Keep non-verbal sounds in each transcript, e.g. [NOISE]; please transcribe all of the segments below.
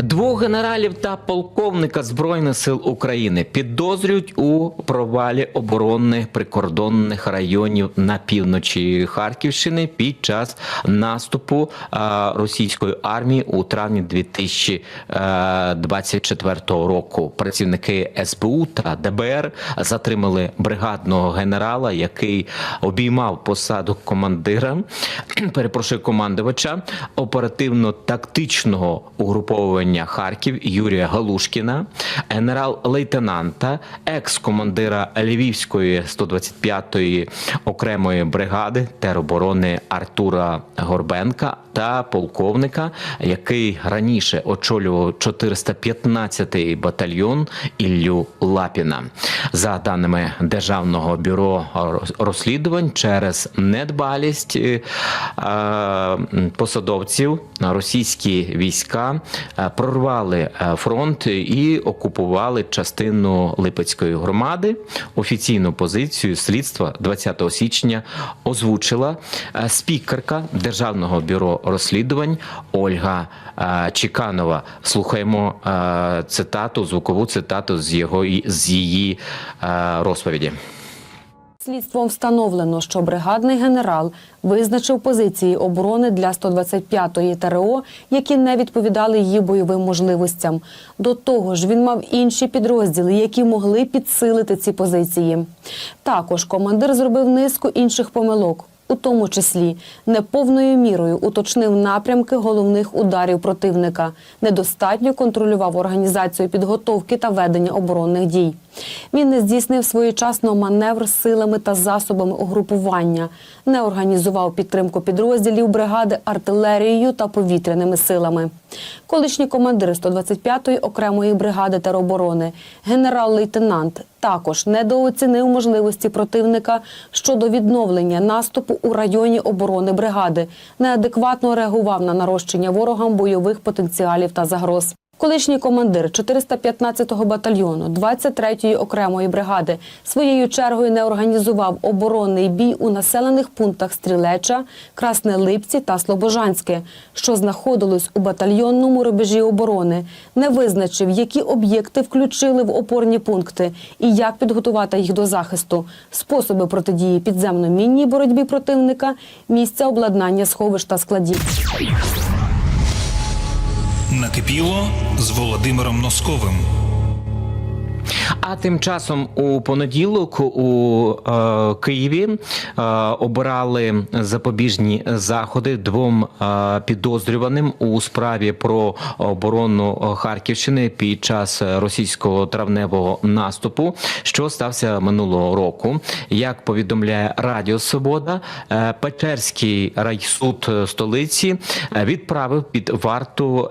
Двох генералів та полковника Збройних сил України підозрюють у провалі оборонних прикордонних районів на півночі Харківщини під час наступу російської армії у травні 2024 року. Працівники СБУ та ДБР затримали бригадного генерала, який обіймав посаду командира, [CLEARS THROAT] перепрошую командувача оперативно-тактичного угруповування Харків Юрія Галушкіна, генерал-лейтенанта, екс-командира Львівської 125-ї окремої бригади тероборони Артура Горбенка та полковника, який раніше очолював 415-й батальйон Іллю Лапіна. За даними Державного бюро розслідувань, через недбалість е, е, посадовців російські війська е, прорвали е, фронт і окупували частину Липецької громади. Офіційну позицію слідства 20 січня озвучила е, спікерка Державного бюро розслідувань Ольга е, Чіканова. Слухаємо цитату, звукову цитату з його з її розповіді. Слідством встановлено, що бригадний генерал визначив позиції оборони для 125-ї ТРО, які не відповідали її бойовим можливостям. До того ж, він мав інші підрозділи, які могли підсилити ці позиції. Також командир зробив низку інших помилок. У тому числі неповною мірою уточнив напрямки головних ударів противника, недостатньо контролював організацію підготовки та ведення оборонних дій. Він не здійснив своєчасно маневр силами та засобами угрупування, не організував підтримку підрозділів бригади артилерією та повітряними силами. Колишній командир 125-ї окремої бригади тероборони, генерал-лейтенант, також недооцінив можливості противника щодо відновлення наступу у районі оборони бригади, неадекватно реагував на нарощення ворогам бойових потенціалів та загроз. Колишній командир 415-го батальйону 23-ї окремої бригади своєю чергою не організував оборонний бій у населених пунктах Стрілеча, Красне Липці та Слобожанське, що знаходилось у батальйонному рубежі оборони, не визначив, які об'єкти включили в опорні пункти і як підготувати їх до захисту, способи протидії підземно-мінній боротьбі противника, місця обладнання сховищ та складів. Накипіло з Володимиром Носковим. А тим часом у понеділок у е, Києві е, обирали запобіжні заходи двом е, підозрюваним у справі про оборону Харківщини під час російського травневого наступу, що стався минулого року. Як повідомляє Радіо Свобода, е, Печерський райсуд столиці е, відправив під варту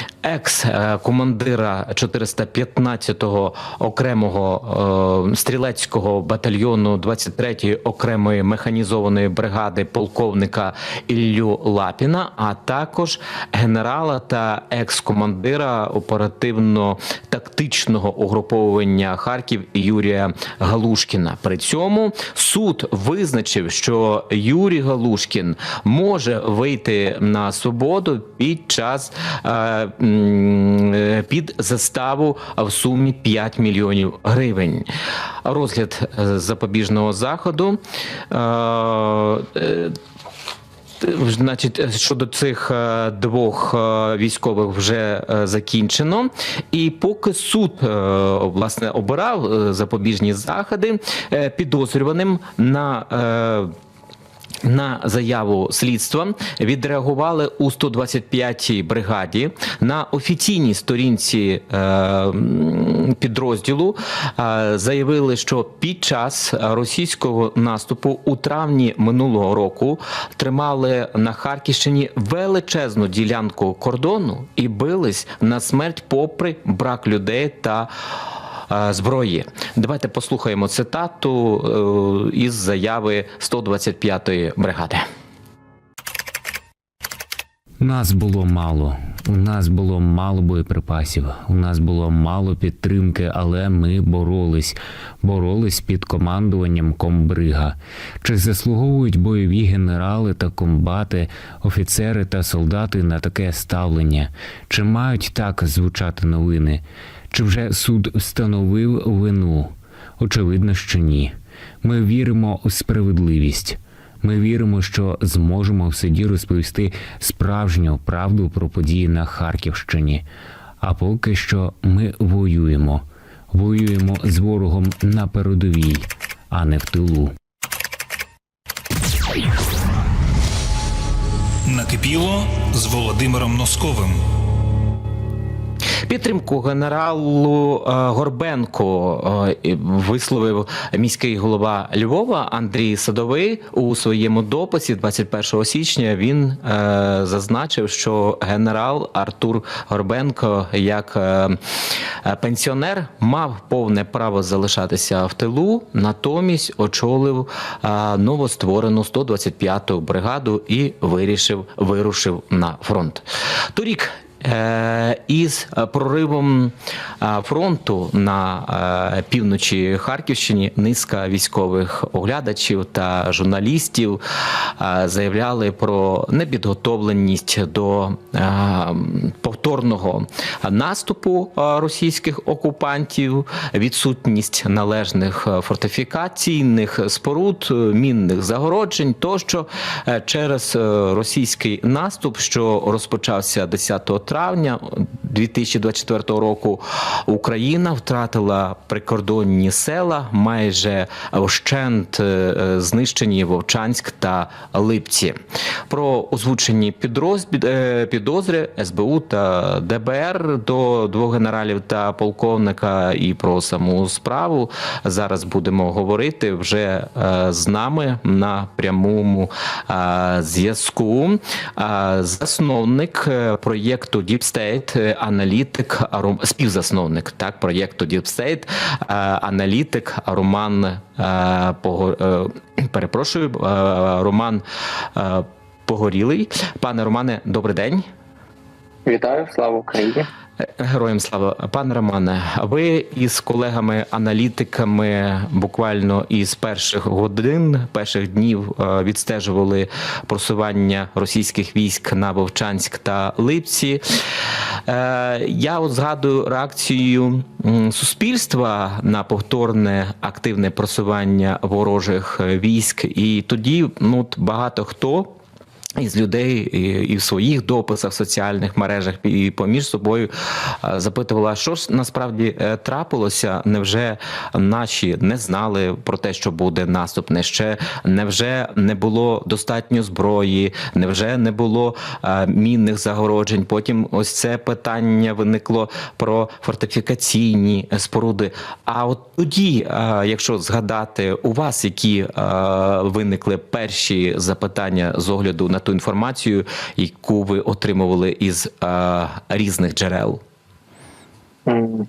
екс-командира 415-го окремого е, стрілецького батальйону 23-ї окремої механізованої бригади полковника Іллю Лапіна, а також генерала та екс-командира оперативно-тактичного угруповування Харків Юрія Галушкіна. При цьому суд визначив, що Юрій Галушкін може вийти на свободу під час е, під заставу в сумі 5 мільйонів гривень. Розгляд е, запобіжного заходу. е, е, Значить, щодо цих е, двох е, військових вже е, закінчено, і поки суд е, власне обирав е, запобіжні заходи е, підозрюваним на е, на заяву слідства відреагували у 125-й бригаді на офіційній сторінці е, підрозділу. е, заявили, що під час російського наступу у травні минулого року тримали на Харківщині величезну ділянку кордону і бились на смерть попри брак людей та зброї. Давайте послухаємо цитату е, із заяви 125-ї бригади. Нас було мало. У нас було мало боєприпасів, у нас було мало підтримки, але ми боролись, боролись під командуванням комбрига. Чи заслуговують бойові генерали та комбати, офіцери та солдати на таке ставлення? Чи мають так звучати новини? Чи вже суд встановив вину? Очевидно, що ні. Ми віримо у справедливість. Ми віримо, що зможемо в суді розповісти справжню правду про події на Харківщині. А поки що ми воюємо. Воюємо з ворогом на передовій, а не в тилу. Накипіло з Володимиром Носковим. Підтримку генералу е, Горбенко е, висловив міський голова Львова Андрій Садовий у своєму дописі 21 січня. Він е, зазначив, що генерал Артур Горбенко, як пенсіонер, мав повне право залишатися в тилу, натомість очолив новостворену 125-ту бригаду і вирішив вирушив на фронт. Торік із е, проривом е, фронту на е, півночі Харківщині низка військових оглядачів та журналістів е, заявляли про непідготовленість до е, повторного наступу е, російських окупантів, відсутність належних е, фортифікаційних споруд, е, мінних загороджень тощо е, через е, російський наступ, що розпочався 10 травня 2024 року, Україна втратила прикордонні села, майже вщент е, знищені Вовчанськ та Липці. Про озвучені підрозділ підозри СБУ та ДБР до двох генералів та полковника і про саму справу зараз будемо говорити вже е, з нами на прямому е, зв'язку. Е, Засновник е, проєкту Deep State, аналітик, співзасновник так проєкту Deep State, е, аналітик Роман е, е, перепрошую, Роман Погорілий. Пане Романе, добрий день. Вітаю, слава Україні. Героям слава, пане Романе. Ви із колегами-аналітиками буквально із перших годин, перших днів е, відстежували просування російських військ на Вовчанськ та Липці. Е, Я от згадую реакцію суспільства на повторне активне просування ворожих військ, і тоді ну багато хто. Із людей і, і в своїх дописах в соціальних мережах і поміж собою е, запитувала, що ж насправді е, трапилося. Невже наші не знали про те, що буде наступ? Не ще невже не було достатньо зброї? Невже не було е, мінних загороджень? Потім ось це питання виникло про фортифікаційні споруди. А от тоді, якщо згадати у вас, які виникли перші запитання з огляду на ту інформацію, яку ви отримували із е, різних джерел?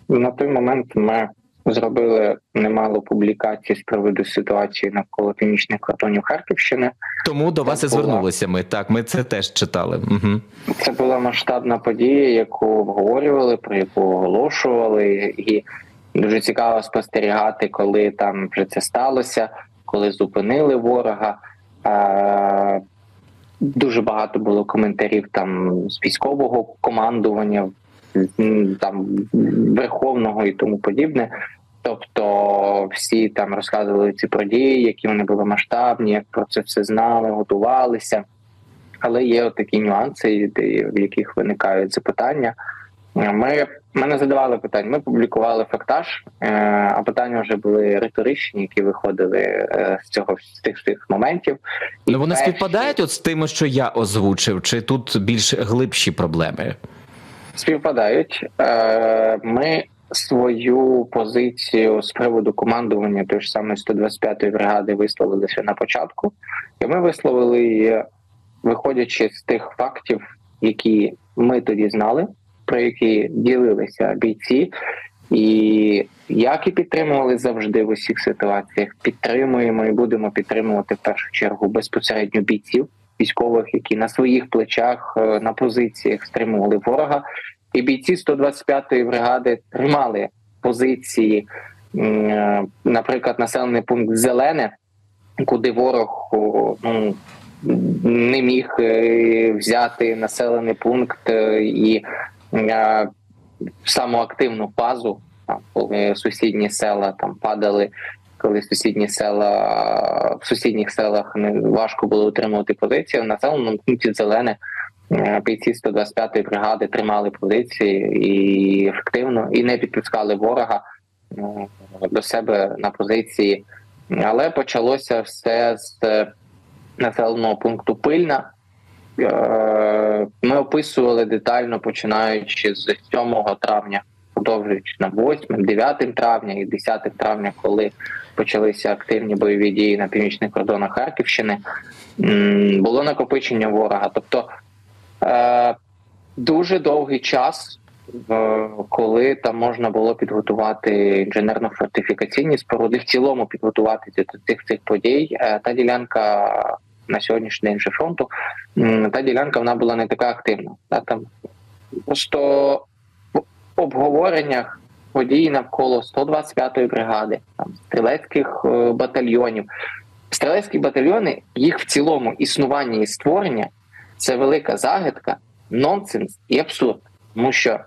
На той момент ми зробили немало публікацій з приводу ситуації навколо північних кордонів Харківщини. Тому до вас і була. звернулися ми. Так, ми це теж читали. Угу. Це була масштабна подія, яку обговорювали, про яку оголошували, і дуже цікаво спостерігати, коли там вже це сталося, коли зупинили ворога. Дуже багато було коментарів там з військового командування, там верховного і тому подібне. Тобто всі там розказували ці події, які вони були масштабні, як про це все знали, готувалися. Але є такі нюанси, в яких виникають запитання. Ми, ми не задавали питань, ми публікували фактаж, е, а питання вже були риторичні, які виходили е, з цього з тих всіх моментів. Ну вони перші- співпадають от з тим, що я озвучив, чи тут більш глибші проблеми? співпадають. Е, Ми свою позицію з приводу командування тої ж самої 125-ї бригади висловили ще на початку, і ми висловили виходячи з тих фактів, які ми тоді знали, про які ділилися бійці. І як і підтримували завжди в усіх ситуаціях, підтримуємо і будемо підтримувати в першу чергу безпосередньо бійців, військових, які на своїх плечах е, на позиціях стримували ворога. І бійці 125-ї бригади тримали позиції, е, наприклад, населений пункт Зелене, куди ворог ну, не міг е, взяти населений пункт і саму активну фазу, там, коли сусідні села там падали, коли сусідні села в сусідніх селах не важко було утримувати позиції. В населеному пункті зелене е, бійці 125-ї бригади тримали позиції і ефективно і не підпускали ворога е, до себе на позиції. Але почалося все з е, населеного пункту Пильна. Е, Ми описували детально, починаючи з 7 травня, продовжуючи на 8, 9 травня і 10 травня, коли почалися активні бойові дії на північних кордонах Харківщини. Було накопичення ворога. Тобто е, дуже довгий час, коли там можна було підготувати інженерно-фортифікаційні споруди, в цілому підготуватися до цих цих подій. Е, Та ділянка на сьогоднішній день же фронту, та ділянка вона була не така активна. Та, там просто в обговореннях подій навколо 125-ї бригади, там стрілецьких е, батальйонів. Стрілецькі батальйони, їх в цілому існування і створення це велика загадка, нонсенс і абсурд. Тому що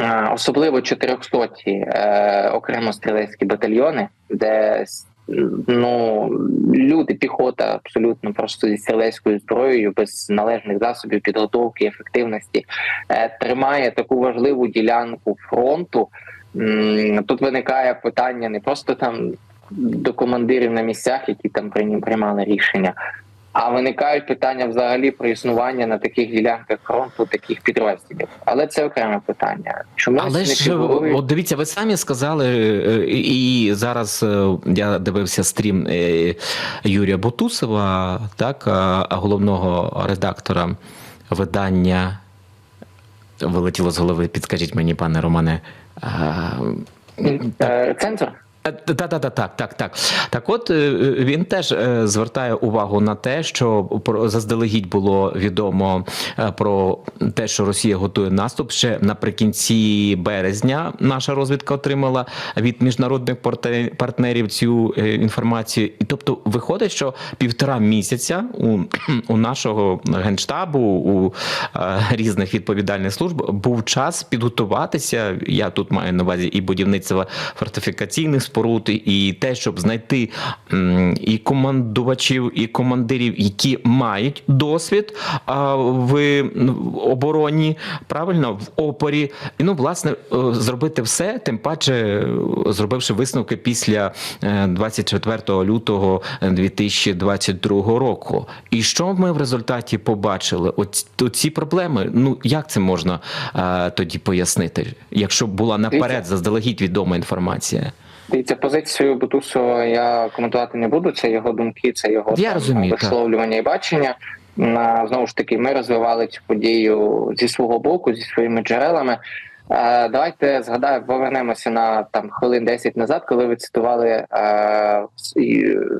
е, особливо 400 е, окремо стрілецькі батальйони, де ну люди, піхота абсолютно просто зі стрілецькою зброєю, без належних засобів підготовки, ефективності, е, тримає таку важливу ділянку фронту. Тут виникає питання не просто там до командирів на місцях, які там приймали рішення, а виникають питання взагалі про існування на таких ділянках фронту таких підрозділів. Але це окреме питання. Чому Але ж фігурують? от дивіться, ви самі сказали, е, і і зараз е, я дивився стрім е, Юрія Бутусова, так, головного редактора видання. Вилетіло з голови, підскажіть мені, пане Романе. А, Е, Цензор? Так, так, так, так, так, так. Так, от е, він теж е, звертає увагу на те, що заздалегідь було відомо е, про те, що Росія готує наступ. Ще наприкінці березня наша розвідка отримала від міжнародних партнерів цю е, інформацію. І тобто виходить, що півтора місяця у, у нашого генштабу, у е, різних відповідальних служб був час підготуватися. Я тут маю на увазі і будівництво фортифікаційних споруд, і те, щоб знайти і командувачів, і командирів, які мають досвід в обороні, правильно в опорі. І ну, власне, е, зробити все, тим паче е, зробивши висновки після е, 24 лютого 2022 року. І що ми в результаті побачили? От ці проблеми. Ну як це можна е, тоді пояснити, якщо була наперед заздалегідь відома інформація? Дивіться, позицію Бутусова я коментувати не буду. Це його думки, це його Я розумію, так. висловлювання і бачення. На знову ж таки, ми розвивали цю подію зі свого боку, зі своїми джерелами. Е, давайте згадаємо, повернемося на там хвилин 10 назад, коли ви цитували е,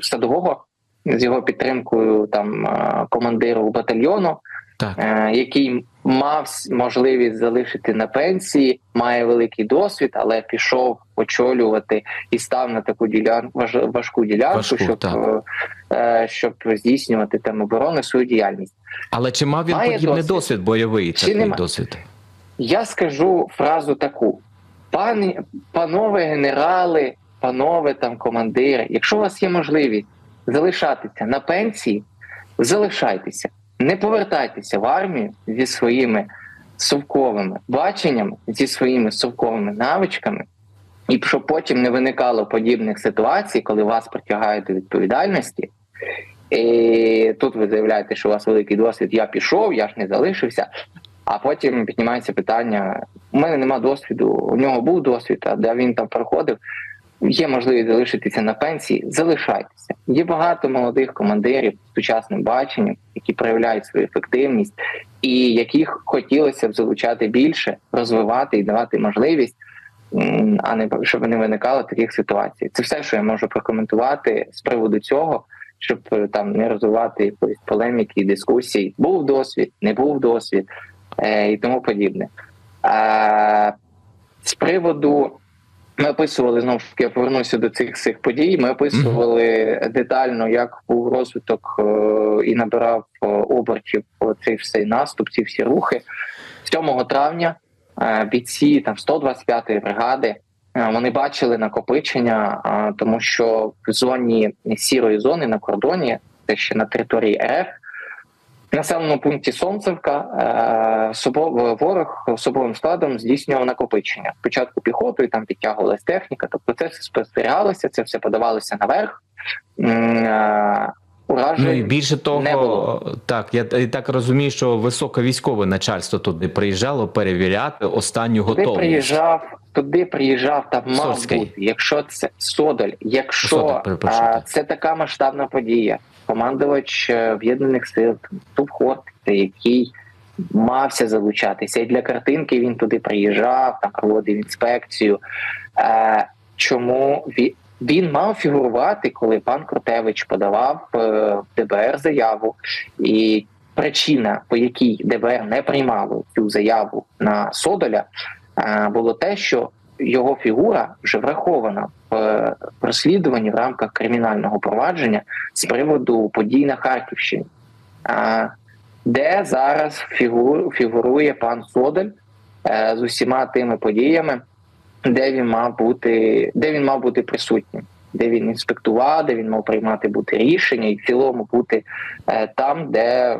садового з його підтримкою там е, командиру батальйону Так. е, який мав можливість залишити на пенсії, має великий досвід, але пішов очолювати і став на таку ділянку важ- важку ділянку, Важку, щоб, так. е, е, щоб здійснювати там оборони свою діяльність. Але чи мав він Має подібний досвід. досвід, бойовий Чи такий нема? досвід? Я скажу фразу таку: пані, панове генерали, панове там командири, якщо у вас є можливість залишатися на пенсії, залишайтеся, не повертайтеся в армію зі своїми совковими баченнями, зі своїми совковими навичками, і щоб потім не виникало подібних ситуацій, коли вас притягають до відповідальності. І тут ви заявляєте, що у вас великий досвід, я пішов, я ж не залишився. А потім піднімається питання: у мене нема досвіду, у нього був досвід, а де він там проходив. Є можливість залишитися на пенсії, залишайтеся. Є багато молодих командирів з сучасним баченням, які проявляють свою ефективність, і яких хотілося б залучати більше, розвивати і давати можливість, а не щоб не виникало таких ситуацій. Це все, що я можу прокоментувати з приводу цього. щоб е, там не розвивати якоїсь полеміки і дискусій. Був досвід, не був досвід е, і тому подібне. А, з приводу ми описували знову ж таки, я повернуся до цих всіх подій. Ми описували детально, як був розвиток е, і набирав е, обертів цей всей наступ, ці всі рухи. 7 травня е, бійці там 125-ї бригади. Вони бачили накопичення, тому що в зоні сірої зони на кордоні, це ще на території РФ, населеному пункті Сонцевка е, ворог особовим складом здійснював накопичення. Спочатку піхотою там підтягувалась техніка, тобто це все спостерігалося, це все подавалося наверх. Е, Уражень Ну і більше не було. так я і так розумію, що високе військове начальство туди приїжджало перевіряти останню Туди готовність. приїжджав, туди приїжджав там мав Сольський. бути. Якщо це Содоль, якщо Содоль, а, це така масштабна подія, командувач е, об'єднаних сил Тупхорт, який мався залучатися, і для картинки він туди приїжджав, там проводив інспекцію. Е, чому він, він мав фігурувати, коли пан Крутевич подавав е, в ДБР заяву, і причина, по якій ДБР не приймало цю заяву на Содоля, е, було те, що його фігура вже врахована в е, розслідуванні в рамках кримінального провадження з приводу подій на Харківщині, де зараз фігурує пан Содоль е, з усіма тими подіями, де він мав бути, де він мав бути присутнім, де він інспектував, де він мав приймати бути рішення, і в цілому бути е, там, де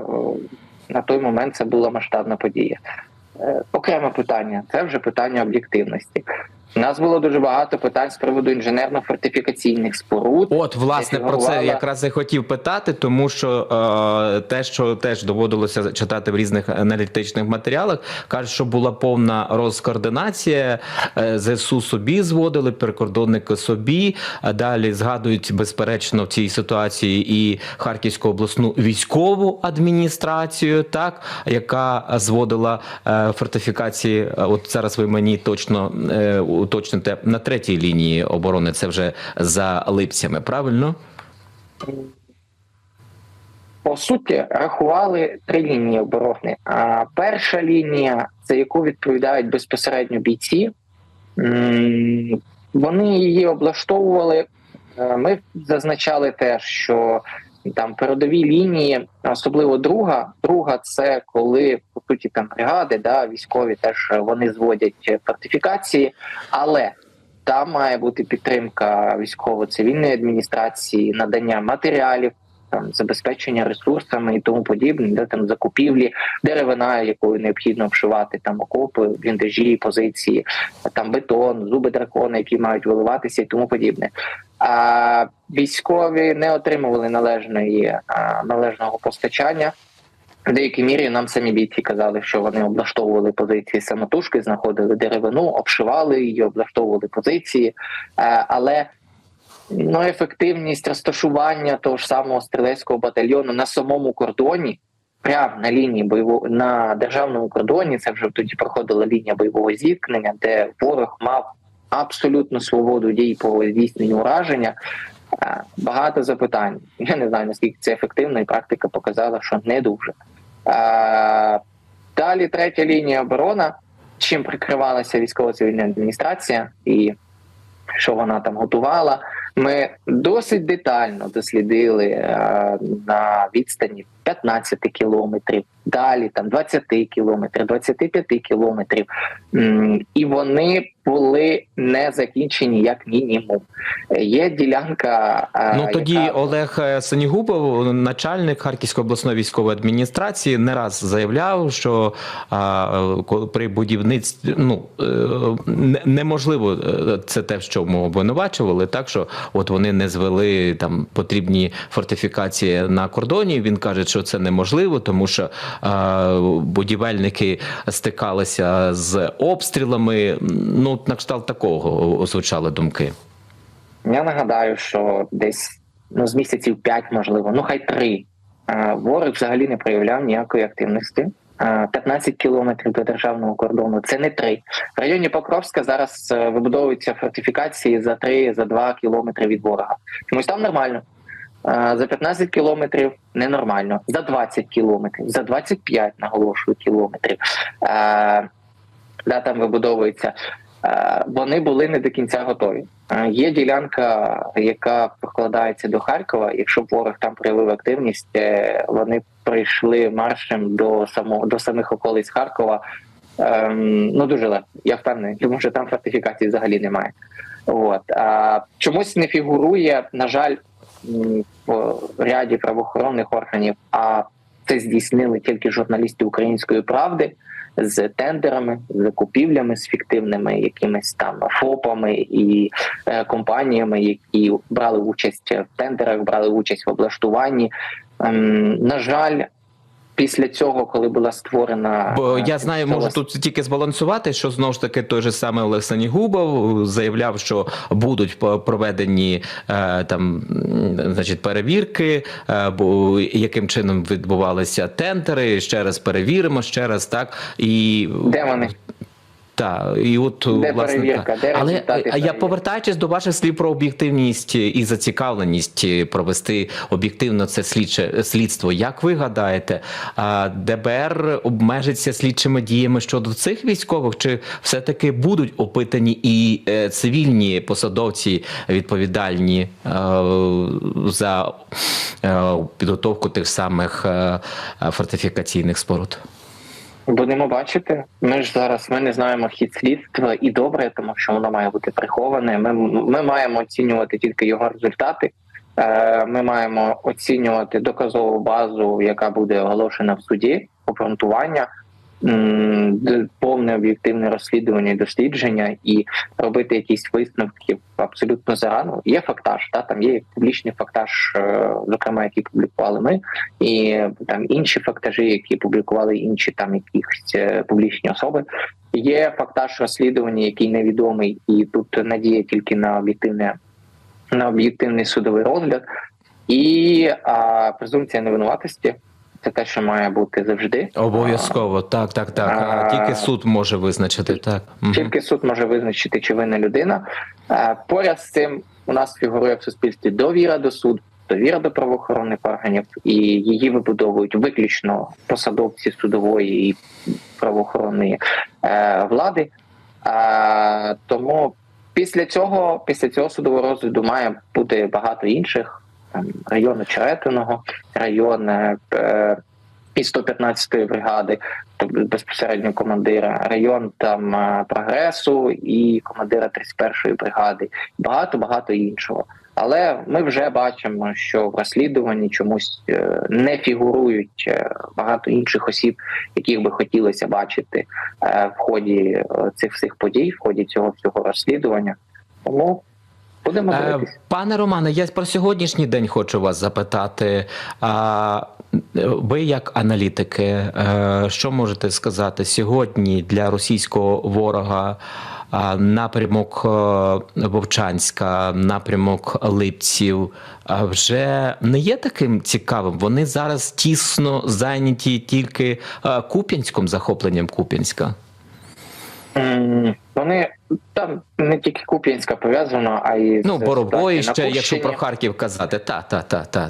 на той момент це була масштабна подія. Е, Окреме питання це вже питання об'єктивності. У нас було дуже багато питань з приводу інженерно-фортифікаційних споруд. От, власне, про це якраз і хотів питати, тому що е, те, що теж доводилося читати в різних аналітичних матеріалах, кажуть, що була повна розкоординація. Е, ЗСУ собі зводили, прикордонники собі. А далі згадують безперечно в цій ситуації і Харківську обласну військову адміністрацію, так яка зводила е, фортифікації. Е, От зараз ви мені точно е, уточните на третій лінії оборони. Це вже за липцями, правильно? по суті рахували три лінії оборони. А перша лінія, за яку відповідають безпосередньо бійці, вони її облаштовували. Е, Ми зазначали теж, що там передові лінії, особливо друга. Друга це коли по суті там бригади, да, військові теж вони зводять фортифікації, але там має бути підтримка військово-цивільної адміністрації, надання матеріалів, там забезпечення ресурсами і тому подібне, де там закупівлі, деревина, якою необхідно вшивати там окопи, бліндажі, позиції, там бетон, зуби дракона, які мають виливатися і тому подібне. А військові не отримували належної належного постачання. В деякій мірі нам самі бійці казали, що вони облаштовували позиції самотужки, знаходили деревину, обшивали її, облаштовували позиції, але ну, ефективність розташування того ж самого стрілецького батальйону на самому кордоні, прямо на лінії бойового на державному кордоні, це вже тоді проходила лінія бойового зіткнення, де ворог мав абсолютну свободу дій по здійсненню ураження. Е, Багато запитань. Я не знаю наскільки це ефективно, і практика показала, що не дуже. Е, Далі третя лінія оборона. Чим прикривалася військово-цивільна адміністрація і що вона там готувала. Ми досить детально дослідили е, на відстані 15 кілометрів, далі там 20 кілометрів, 25 кілометрів, і вони були не закінчені як мінімум. Е, Є ділянка. Ну тоді яка- Олег е, Сенігубов, начальник Харківської обласної військової адміністрації, не раз заявляв, що а, при будівництві ну е, неможливо це те, що ми обвинувачували, так що от вони не звели там потрібні фортифікації на кордоні. Він каже, що це неможливо, тому що а, будівельники стикалися з обстрілами. Ну на кшталт такого звучали думки. Я нагадаю, що десь ну, з місяців 5, можливо, ну хай 3, ворог взагалі не проявляв ніякої активності. Е, 15 кілометрів до державного кордону це не 3. В районі Покровська зараз е, вибудовуються фортифікації за 3, за 2 кілометри від ворога. Чомусь там нормально. Е, За 15 кілометрів ненормально, за 20 кілометрів, за 25, наголошую, кілометрів. Е, Да, там вибудовується. Е, Вони були не до кінця готові. Є ділянка, яка прокладається до Харкова. Якщо ворог там проявив активність, вони прийшли маршем до самого до самих околиць Харкова. Ем, ну дуже легко. Я впевнений, тому що там фортифікацій взагалі немає. От а чомусь не фігурує, на жаль, в ряді правоохоронних органів. А це здійснили тільки журналісти української правди з тендерами, з закупівлями, з фіктивними якимись там ФОПами і е, компаніями, які брали участь в тендерах, брали участь в облаштуванні. Ем, на жаль, після цього, коли була створена, Бо е, я знаю, можу тут тільки збалансувати, що знову ж таки той же самий Олег Санігубов заявляв, що будуть проведені е, там, значить, перевірки, е, бо яким чином відбувалися тендери. Ще раз перевіримо, ще раз так і Де вони? Так, і от Де власне перевірка? Де але результати а я повертаючись до ваших слів про об'єктивність і зацікавленість провести об'єктивно це слідче слідство. Як ви гадаєте, а, ДБР обмежиться слідчими діями щодо цих військових, чи все таки будуть опитані і е, цивільні посадовці відповідальні е, за е, підготовку тих самих е, фортифікаційних споруд? Будемо бачити. Ми ж зараз ми не знаємо хід слідства і добре, тому що воно має бути приховане. Ми, ми маємо оцінювати тільки його результати. Е, Ми маємо оцінювати доказову базу, яка буде оголошена в суді, обґрунтування, повне об'єктивне розслідування і дослідження, і робити якісь висновки абсолютно зарано. Є фактаж, та там є публічний фактаж, е, зокрема, який публікували ми, і там інші фактажі, які публікували інші там якісь е, публічні особи. Є фактаж розслідування, який невідомий, і тут надія тільки на об'єктивне на об'єктивний судовий розгляд, і а, презумпція невинуватості це те, що має бути завжди. Обов'язково, так, так, так. А А, тільки суд може визначити так. Тільки суд може визначити, чи винна людина. Е, Поряд з цим у нас фігурує в суспільстві довіра до суду, довіра до правоохоронних органів, і її вибудовують виключно посадовці судової і правоохоронної е, влади. Е, Тому після цього, після цього судового розгляду має бути багато інших там, район Очеретиного, район е, е, і 115-ї бригади, тобто безпосередньо командира, район там е, прогресу і командира 31-ї бригади, багато багато іншого. Але ми вже бачимо, що в розслідуванні чомусь не фігурують багато інших осіб, яких би хотілося бачити в ході цих всіх подій, в ході цього всього розслідування. Тому будемо Е, дивитися. Пане Романе, я про сьогоднішній день хочу вас запитати. А, ви, як аналітики, е, що можете сказати сьогодні для російського ворога? Напрямок е, Вовчанська, напрямок Липців вже не є таким цікавим. Вони зараз тісно зайняті тільки Куп'янськом, захопленням Куп'янська. Вони там не тільки Куп'янська пов'язано, а й Ну, Боробої ще, якщо про Харків казати, та, та, та, та.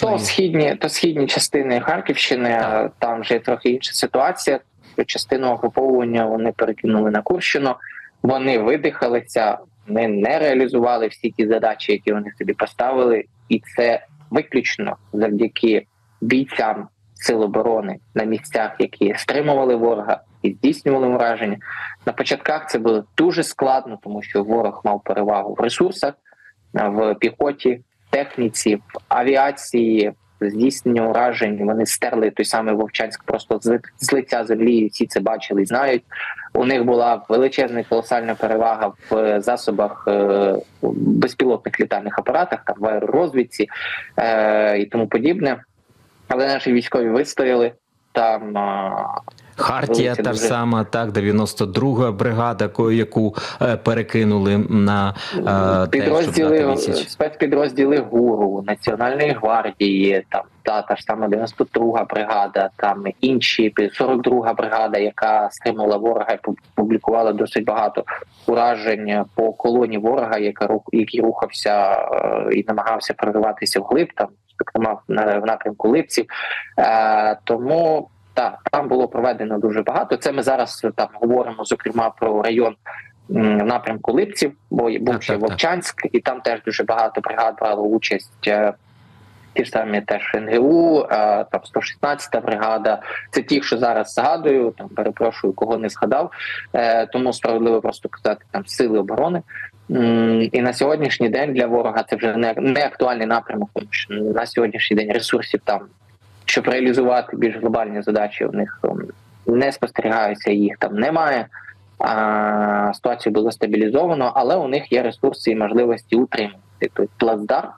То східні, то східні частини Харківщини, Так. там вже трохи інша ситуація. Частину окуповування вони перекинули на Курщину. Вони видихалися, вони не реалізували всі ті задачі, які вони собі поставили, і це виключно завдяки бійцям сил оборони на місцях, які стримували ворога і здійснювали враження. На початках це було дуже складно, тому що ворог мав перевагу в ресурсах, в піхоті, техніці, в авіації, здійснення уражень. Вони стерли той самий Вовчанськ просто з, лиця землі. Всі це бачили і знають. У них була величезна і колосальна перевага в засобах е, безпілотних літальних апаратах, там в аеророзвідці е, і тому подібне. Але наші військові вистояли там. Хартія та ж сама, так, 92-га бригада, яку е, перекинули на підрозділи те, щоб дати спецпідрозділи ГУРу, Національної гвардії, там та, та ж сама 92 бригада, там інші 42 бригада, яка стримала ворога і пу- публікувала досить багато уражень по колоні ворога, яка рух, який рухався е, і намагався прориватися вглиб, там зокрема в напрямку Липців. Е, тому так, там було проведено дуже багато. Це ми зараз там говоримо зокрема про район м, в напрямку Липців, бо був Так, ще так, так. Вовчанськ, і там теж дуже багато бригад брало участь. е, Ті ж самі теж НГУ, е, там 116-та бригада. Це ті, що зараз згадую. Там перепрошую, кого не згадав. Е, тому справедливо просто казати там сили оборони. І на сьогоднішній день для ворога це вже не, не актуальний напрямок, тому що на сьогоднішній день ресурсів там, щоб реалізувати більш глобальні задачі, у них не спостерігаються, їх там немає. А, ситуацію було стабілізовано, але у них є ресурси і можливості утримати той плацдарм,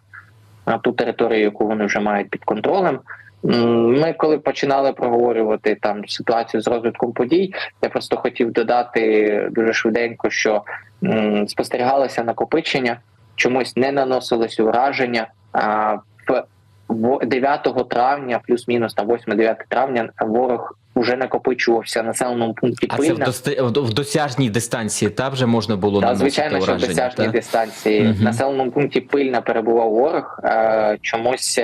а, ту територію, яку вони вже мають під контролем. Ми, коли починали проговорювати там ситуацію з розвитком подій, я просто хотів додати дуже швиденько, що м, спостерігалося накопичення, чомусь не наносилось ураження. А 9 травня, плюс-мінус там 8-9 травня, ворог уже накопичувався на населеному пункті А це в, Пильна. дости... в досяжній дистанції та вже можна було Та, звичайно, звичайно, що в досяжній та? дистанції угу. населеному пункті пильна перебував ворог. Е, чомусь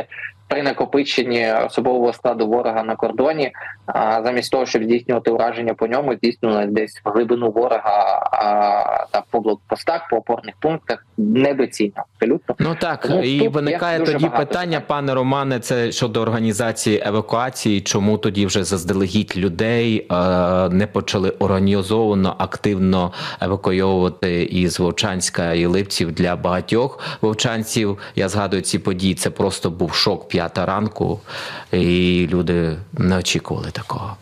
при накопиченні особового складу ворога на кордоні, а замість того, щоб здійснювати ураження по ньому, здійснювали десь в глибину ворога а, та по блокпостах, по опорних пунктах недоцільно абсолютно. Ну так, Тому і виникає тоді питання, питань. пане Романе, це щодо організації евакуації. Чому тоді вже заздалегідь людей е, не почали організовано активно евакуйовувати із Вовчанська і Липців для багатьох вовчанців? Я згадую ці події. Це просто був шок п'ята ранку, і люди не очікували такого.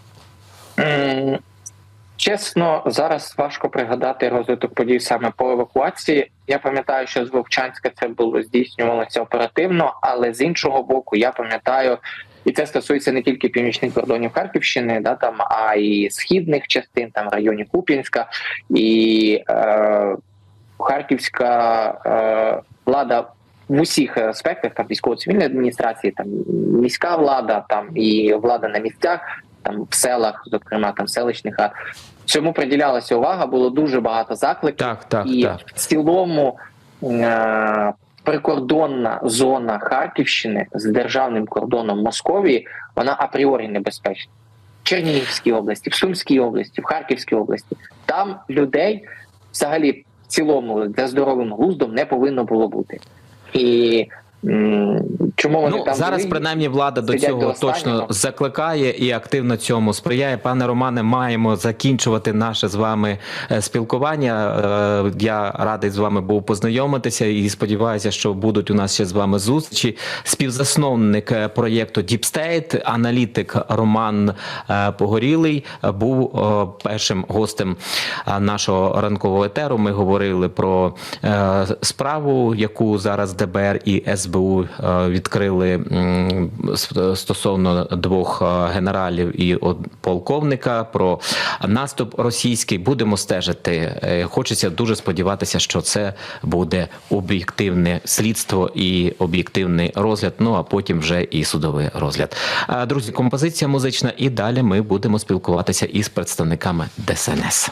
Чесно, зараз важко пригадати розвиток подій саме по евакуації. Я пам'ятаю, що з Вовчанська це було здійснювалося оперативно, але з іншого боку, я пам'ятаю, і це стосується не тільки північних кордонів Харківщини, да там, а і східних частин, там районі Куп'янська, і е, харківська е, влада. В усіх аспектах там військово-цивільної адміністрації, там міська влада, там і влада на місцях, там в селах, зокрема там селищних рад. Цьому приділялася увага, було дуже багато закликів. Так, так, і так. в цілому е- прикордонна зона Харківщини з державним кордоном Московії вона апріорі небезпечна. В Чернігівській області, в Сумській області, в Харківській області. Там людей взагалі в цілому за здоровим глуздом не повинно було бути. І м, чому вони Ну там зараз були? принаймні влада до цього до точно закликає і активно цьому сприяє. Пане Романе, маємо закінчувати наше з вами е, спілкування. Е, Я радий з вами був познайомитися і сподіваюся, що будуть у нас ще з вами зустрічі. Співзасновник е, проєкту Deep State, аналітик Роман Погорілий був першим гостем нашого ранкового етеру. Ми говорили про справу, яку зараз ДБР і СБУ е, відкрили стосовно двох е, генералів і полковника про наступ російський. Будемо стежити. Е, Хочеться дуже сподіватися, що це буде об'єктивне слідство і об'єктивний розгляд. Ну а потім вже і судовий розгляд. Е, Друзі, композиція музична, і далі ми будемо спілкуватися із представниками ДСНС.